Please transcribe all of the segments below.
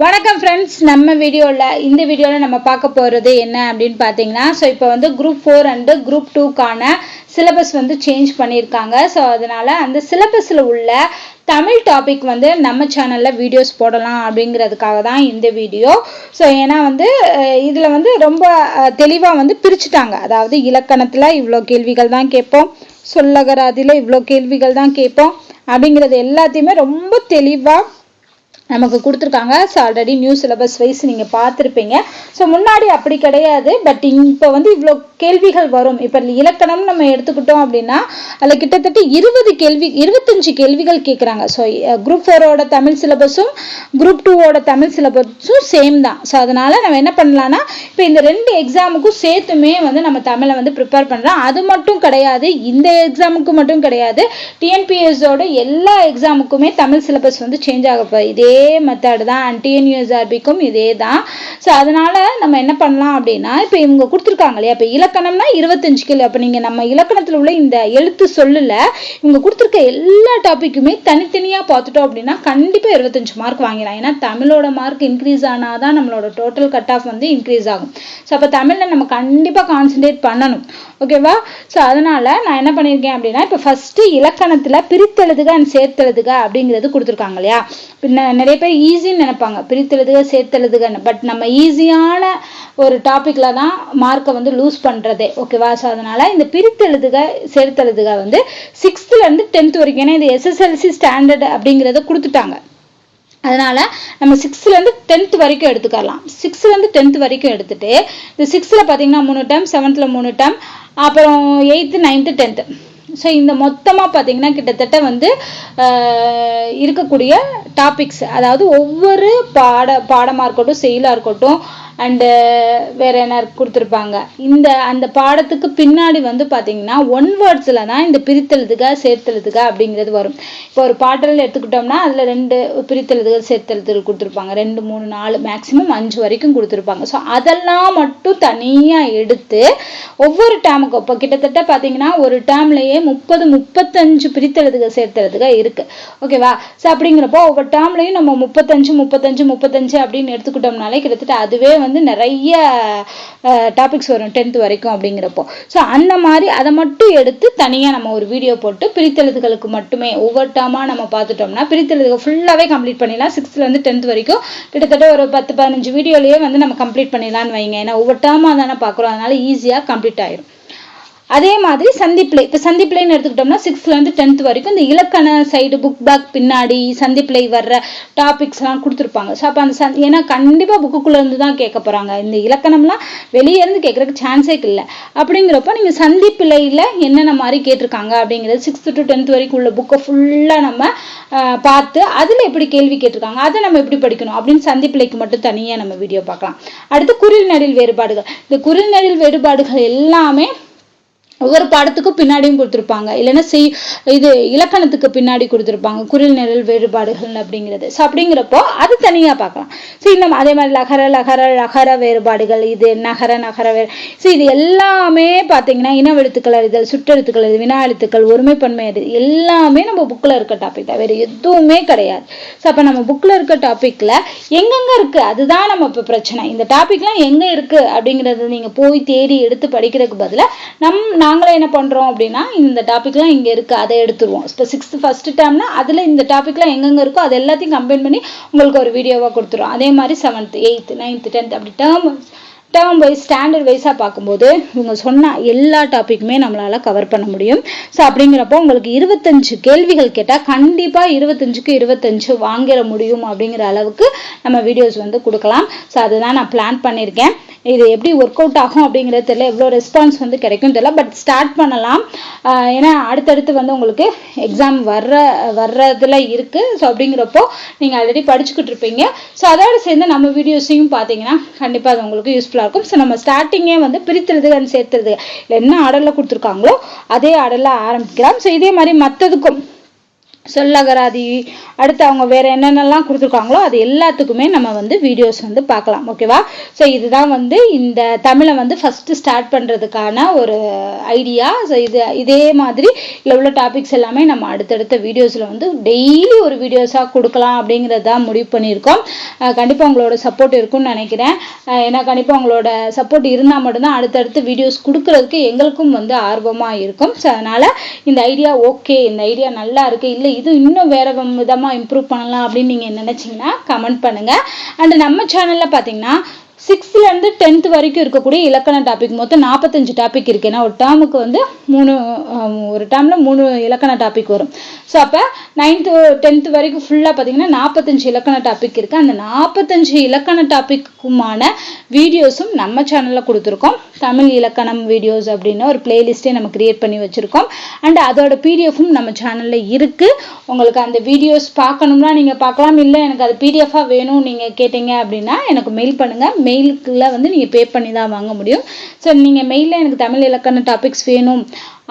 வணக்கம் ஃப்ரெண்ட்ஸ் நம்ம வீடியோவில் இந்த வீடியோவில் நம்ம பார்க்க போகிறது என்ன அப்படின்னு பார்த்தீங்கன்னா ஸோ இப்போ வந்து குரூப் ஃபோர் அண்டு குரூப் டூக்கான சிலபஸ் வந்து சேஞ்ச் பண்ணியிருக்காங்க. ஸோ அதனால் அந்த சிலபஸில் உள்ள தமிழ் டாபிக் வந்து நம்ம சேனலில் வீடியோஸ் போடலாம் அப்படிங்கிறதுக்காக தான் இந்த வீடியோ ஸோ ஏன்னா வந்து இதில் வந்து ரொம்ப தெளிவாக வந்து பிரிச்சுட்டாங்க. அதாவது இலக்கணத்தில் இவ்வளோ கேள்விகள் தான் கேட்போம் சொல்லகராதியில் இவ்வளோ கேள்விகள் தான் கேட்போம் அப்படிங்கிறது எல்லாத்தையுமே ரொம்ப தெளிவாக நமக்கு கொடுத்துருக்காங்க. So already new syllabus wise நீங்கள் பார்த்துருப்பீங்க. ஸோ முன்னாடி அப்படி கிடையாது. பட் இப்போ வந்து இவ்வளோ கேள்விகள் வரும். இப்போ இலக்கணம் நம்ம எடுத்துக்கிட்டோம் அப்படின்னா அதில் கிட்டத்தட்ட இருபது கேள்வி இருபத்தஞ்சு கேள்விகள் கேட்குறாங்க ஸோ குரூப் ஃபோரோட தமிழ் சிலபஸும் குரூப் டூவோட தமிழ் சிலபஸும் சேம் தான். ஸோ அதனால் நம்ம என்ன பண்ணலான்னா இப்போ இந்த ரெண்டு எக்ஸாமுக்கும் சேர்த்துமே வந்து நம்ம தமிழை வந்து ப்ரிப்பேர் பண்ணுறோம் அது மட்டும் கிடையாது. இந்த எக்ஸாமுக்கு மட்டும் கிடையாது. டிஎன்பிஎஸோட எல்லா எக்ஸாமுக்குமே தமிழ் சிலபஸ் வந்து சேஞ்ச் ஆக இதே மெத்தட் தான் டிஎன்யூஎஸ்ஆர்பிக்கும் இதே தான். ஸோ அதனால நம்ம என்ன பண்ணலாம் அப்படின்னா இப்போ இவங்க கொடுத்துருக்காங்க இல்லையா? இப்போ இலக்கணம்னா இருபத்தஞ்சு கிலோ அப்போ நீங்கள் நம்ம இலக்கணத்தில் உள்ள இந்த எழுத்து சொல்லல இவங்க கொடுத்துருக்க எல்லா டாப்பிக்குமே தனித்தனியாக பார்த்துட்டோம் அப்படின்னா கண்டிப்பாக இருபத்தஞ்சு மார்க் வாங்கிடலாம். ஏன்னா தமிழோட மார்க் இன்க்ரீஸ் ஆனால் தான் நம்மளோட டோட்டல் கட் ஆஃப் வந்து இன்க்ரீஸ் ஆகும். ஸோ அப்போ தமிழில் நம்ம கண்டிப்பாக கான்சென்ட்ரேட் பண்ணணும். ஓகேவா ஸோ அதனால் நான் என்ன பண்ணியிருக்கேன் அப்படின்னா இப்போ ஃபஸ்ட்டு இலக்கணத்தில் பிரித்தெழுதுக அண்ட் சேர்த்தெழுதுக அப்படிங்கிறது கொடுத்துருக்காங்க இல்லையா? பின்ன நிறைய பேர் ஈஸின்னு நினைப்பாங்க. பிரித்தெழுதுக சேர்த்தெழுதுகன்னு. பட் நம்ம ஈஸியான ஒரு டாப்பிக்கில் தான் மார்க்கை வந்து லூஸ் பண்ணுறதே ஓகேவா ஸோ அதனால் இந்த பிரித்தெழுதுக சேர்த்தெழுதுக வந்து சிக்ஸ்த்துலேருந்து டென்த் வரைக்கும் ஏன்னா இது எஸ்எஸ்எல்சி ஸ்டாண்டர்ட் அப்படிங்கிறத கொடுத்துட்டாங்க. அதனால் நம்ம சிக்ஸ்த்துலேருந்து டென்த் வரைக்கும் எடுத்துக்கலாம் சிக்ஸ்த்துலேருந்து டென்த் வரைக்கும் எடுத்துகிட்டு இந்த சிக்ஸ்த்தில் பார்த்தீங்கன்னா மூணு டைம் செவன்த்தில் மூணு டைம் அப்புறம் எயித்து நைன்த்து டென்த்து ஸோ இந்த மொத்தமாக பார்த்தீங்கன்னா கிட்டத்தட்ட வந்து இருக்கக்கூடிய டாபிக்ஸ் அதாவது ஒவ்வொரு பாட பாடமாக இருக்கட்டும் செயலாக இருக்கட்டும் அண்டு uh, வேற என்ன கொடுத்துருப்பாங்க. இந்த அந்த பாடத்துக்கு பின்னாடி வந்து பார்த்தீங்கன்னா ஒன் வேர்ட்ஸில் தான் இந்த பிரித்தெழுதுக சேர்த்தெழுதுக அப்படிங்கிறது வரும். இப்போ ஒரு பாடல் எடுத்துக்கிட்டோம்னா அதில் ரெண்டு பிரித்தெழுதுகள் சேர்த்தெழுதுகள் கொடுத்துருப்பாங்க. ரெண்டு மூணு நாலு மேக்ஸிமம் அஞ்சு வரைக்கும் கொடுத்துருப்பாங்க. ஸோ அதெல்லாம் மட்டும் தனியாக எடுத்து ஒவ்வொரு டேமுக்கும் இப்போ கிட்டத்தட்ட பார்த்தீங்கன்னா ஒரு டேம்லேயே முப்பது முப்பத்தஞ்சு பிரித்தெழுதுக சேர்த்தெழுதுக இருக்குது ஓகேவா ஸோ அப்படிங்கிறப்போ ஒவ்வொரு டேம்லையும் நம்ம முப்பத்தஞ்சு முப்பத்தஞ்சு முப்பத்தஞ்சு அப்படின்னு எடுத்துக்கிட்டோம்னாலே கிட்டத்தட்ட அதுவே வந்து வந்து நிறைய டாபிக்ஸ் வரும் டென்த் வரைக்கும் அப்படிங்கிறப்போ. ஸோ அந்த மாதிரி அதை மட்டும் எடுத்து தனியாக நம்ம ஒரு வீடியோ போட்டு பிரித்தெழுதுகளுக்கு மட்டுமே ஒவ்வொரு டாமாக நம்ம பார்த்துட்டோம்னா பிரித்தெழுதுகள் ஃபுல்லாகவே கம்ப்ளீட் பண்ணிடலாம். சிக்ஸ்த்துலேருந்து டென்த் வரைக்கும் கிட்டத்தட்ட ஒரு பத்து பதினஞ்சு வீடியோலேயே வந்து நம்ம கம்ப்ளீட் பண்ணிடலான்னு வைங்க. ஏன்னா ஒவ்வொரு டாமாக தானே பார்க்குறோம். அதனால் ஈஸியாக கம்ப்ளீட் ஆயிரும். அதே மாதிரி சந்திப்பிலை இப்போ சந்திப்பிலைன்னு எடுத்துக்கிட்டோம்னா சிக்ஸ்த்லேருந்து டென்த் வரைக்கும் இந்த இலக்கண சைடு புக் பேக் பின்னாடி சந்திப்பிலை வர்ற டாபிக்ஸ்லாம் கொடுத்துருப்பாங்க. ஸோ அப்போ அந்த சந் ஏன்னா கண்டிப்பாக புக்குக்குள்ளேருந்து தான் கேட்க போகிறாங்க இந்த இலக்கணம்லாம் வெளியேருந்து கேட்குறக்கு சான்ஸே இல்லை. அப்படிங்கிறப்போ நீங்கள் சந்திப்பிலையில் என்னென்ன மாதிரி கேட்டிருக்காங்க அப்படிங்கிறது சிக்ஸ்த்து டு டென்த் வரைக்கும் உள்ள புக்கை ஃபுல்லாக நம்ம பார்த்து அதில் எப்படி கேள்வி கேட்டிருக்காங்க அதை நம்ம எப்படி படிக்கணும் அப்படின்னு சந்திப்பிலைக்கு மட்டும் தனியாக நம்ம வீடியோ பார்க்கலாம். அடுத்து குரில் நடில் வேறுபாடுகள். இந்த குரில் நடில் வேறுபாடுகள் எல்லாமே ஒவ்வொரு பாடத்துக்கும் பின்னாடியும் கொடுத்துருப்பாங்க. இல்லைன்னா செய் இது இலக்கணத்துக்கு பின்னாடி கொடுத்துருப்பாங்க. குரில் நிரல் வேறுபாடுகள் அப்படிங்கிறது. ஸோ அப்படிங்கிறப்போ அது தனியாக பார்க்கலாம். ஸோ இந்த அதே மாதிரி லகர லகர லகர வேறுபாடுகள் இது நகர நகர வேறு ஸோ இது எல்லாமே பார்த்தீங்கன்னா இனவெழுத்துக்கள் அறிதல் சுற்றெழுத்துக்கள் அறிதல் வினா எழுத்துக்கள் ஒருமைப்பன்மை அறிதல் எல்லாமே நம்ம புக்கில் இருக்க டாபிக் தான். வேறு எதுவுமே கிடையாது. ஸோ அப்போ நம்ம புக்கில் இருக்க டாப்பிக்கில் எங்கெங்கே இருக்குது அதுதான் நம்ம இப்போ பிரச்சனை. இந்த டாபிக்லாம் எங்கே இருக்குது அப்படிங்கிறது நீங்கள் போய் தேடி எடுத்து படிக்கிறதுக்கு பதிலாக நம் நாங்களே என்ன பண்ணுறோம் அப்படின்னா இந்த டாப்பிக்லாம் இங்கே இருக்குது அதை எடுத்துருவோம். இப்போ சிக்ஸ்த்து ஃபஸ்ட்டு டேம்னா அதில் இந்த டாப்பிக்லாம் எங்கெங்கே இருக்கோ அது எல்லாத்தையும் கம்பைன் பண்ணி உங்களுக்கு ஒரு வீடியோவாக கொடுத்துருவோம். அதே மாதிரி செவன்த்து எயித்து நைன்த்து டென்த் அப்படி டேர்ம் டேர்ம் வைஸ் ஸ்டாண்டர்ட் வைஸாக பார்க்கும்போது இவங்க சொன்ன எல்லா டாப்பிக்குமே நம்மளால் கவர் பண்ண முடியும். ஸோ அப்படிங்கிறப்போ உங்களுக்கு இருபத்தஞ்சு கேள்விகள் கேட்டால் கண்டிப்பாக இருபத்தஞ்சுக்கு இருபத்தஞ்சு வாங்கிட முடியும் அப்படிங்கிற அளவுக்கு நம்ம வீடியோஸ் வந்து கொடுக்கலாம். ஸோ அதுதான் நான் பிளான் பண்ணியிருக்கேன். இது எப்படி ஒர்க் அவுட் ஆகும் அப்படிங்கிறது தெரியல. எவ்வளோ ரெஸ்பான்ஸ் வந்து கிடைக்கும் தெரியல. பட் ஸ்டார்ட் பண்ணலாம். ஏன்னா அடுத்தடுத்து வந்து உங்களுக்கு எக்ஸாம் வர்ற வர்றதில் இருக்குது ஸோ அப்படிங்கிறப்போ நீங்கள் ஆல்ரெடி படிச்சுக்கிட்டு இருப்பீங்க. ஸோ அதோடு சேர்ந்து நம்ம வீடியோஸையும் பார்த்தீங்கன்னா கண்டிப்பாக அது உங்களுக்கு யூஸ்ஃபுல்லாக இருக்கும். ஸோ நம்ம ஸ்டார்டிங்கே வந்து பிரித்துறது அண்ட் சேர்த்துறது. என்ன ஆர்டரில் கொடுத்துருக்காங்களோ அதே ஆர்டரில் ஆரம்பிக்கலாம். ஸோ இதே மாதிரி மற்றதுக்கும் சொல்லகராதி அடுத்து அவங்க வேற என்னென்னலாம் கொடுத்துருக்காங்களோ அது எல்லாத்துக்குமே நம்ம வந்து வீடியோஸ் வந்து பார்க்கலாம் ஓகேவா ஸோ இதுதான் வந்து இந்த தமிழை வந்து ஃபஸ்ட்டு ஸ்டார்ட் பண்ணுறதுக்கான ஒரு ஐடியா ஸோ இது இதே மாதிரி இதில் உள்ள டாபிக்ஸ் எல்லாமே நம்ம அடுத்தடுத்த வீடியோஸில் வந்து டெய்லி ஒரு வீடியோஸாக கொடுக்கலாம் அப்படிங்கிறது தான் முடிவு பண்ணியிருக்கோம். கண்டிப்பாக உங்களோட சப்போர்ட் இருக்கும்னு நினைக்கிறேன். ஏன்னா கண்டிப்பாக உங்களோட சப்போர்ட் இருந்தால் மட்டும்தான் அடுத்தடுத்து வீடியோஸ் கொடுக்குறதுக்கு எங்களுக்கும் வந்து ஆர்வமாக இருக்கும். ஸோ அதனால் இந்த ஐடியா ஓகே இந்த ஐடியா நல்லா இருக்குது இல்லை இது இன்னும் வேறு விதமாக இம்ப்ரூவ் பண்ணலாம் அப்படின்னு நீங்கள் நினச்சிங்கன்னா கமெண்ட் பண்ணுங்கள் அண்ட் நம்ம சேனலில் பார்த்தீங்கன்னா சிக்ஸ்த்லேருந்து டென்த் வரைக்கும் இருக்கக்கூடிய இலக்கண டாபிக் மொத்தம் நாற்பத்தஞ்சு டாபிக் இருக்குது ஏன்னா ஒரு டேர்முக்கு வந்து மூணு ஒரு டேர்மில் மூணு இலக்கண டாபிக் வரும். ஸோ அப்போ நைன்த்து டென்த்து வரைக்கும் ஃபுல்லாக பார்த்தீங்கன்னா நாற்பத்தஞ்சு இலக்கண டாபிக் இருக்குது அந்த நாற்பத்தஞ்சு இலக்கண டாபிக்குமான வீடியோஸும் நம்ம சேனலில் கொடுத்துருக்கோம். தமிழ் இலக்கணம் வீடியோஸ் அப்படின்னு ஒரு பிளேலிஸ்ட்டே நம்ம கிரியேட் பண்ணி வச்சுருக்கோம். அண்ட் அதோட பிடிஎஃப்பும் நம்ம சேனலில் இருக்குது உங்களுக்கு அந்த வீடியோஸ் பார்க்கணும்னா நீங்கள் பார்க்கலாம். இல்லை எனக்கு அது பிடிஎஃபாக வேணும் நீங்கள் கேட்டீங்க அப்படின்னா எனக்கு மெயில் பண்ணுங்கள் மெயிலுக்குள்ள வந்து நீங்கள் பே பண்ணி தான் வாங்க முடியும். ஸோ நீங்கள் மெயிலில் எனக்கு தமிழ் இலக்கண டாபிக்ஸ் வேணும்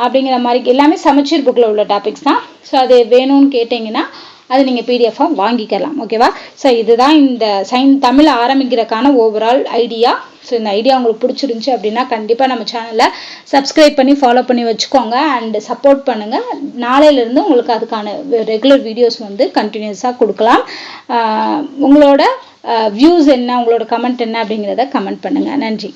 அப்படிங்கிற மாதிரி எல்லாமே சமச்சீர் புக்கில் உள்ள டாபிக்ஸ் தான். ஸோ அது வேணும்னு கேட்டிங்கன்னா அது நீங்கள் பிடிஎஃபாக வாங்கிக்கலாம். ஓகேவா ஸோ இதுதான் இந்த சைன் தமிழ் ஆரம்பிக்கிறதுக்கான ஓவரால் ஐடியா ஸோ இந்த ஐடியா உங்களுக்கு பிடிச்சிருந்துச்சி அப்படின்னா கண்டிப்பாக நம்ம சேனலை சப்ஸ்கிரைப் பண்ணி ஃபாலோ பண்ணி வச்சுக்கோங்க. அண்ட் சப்போர்ட் பண்ணுங்கள் நாளையிலேருந்து உங்களுக்கு அதுக்கான ரெகுலர் வீடியோஸ் வந்து கண்டினியூஸாக கொடுக்கலாம். உங்களோட வியூஸ் என்ன உங்களோட கமெண்ட் என்ன அப்படிங்கிறத கமெண்ட் பண்ணுங்கள் நன்றி.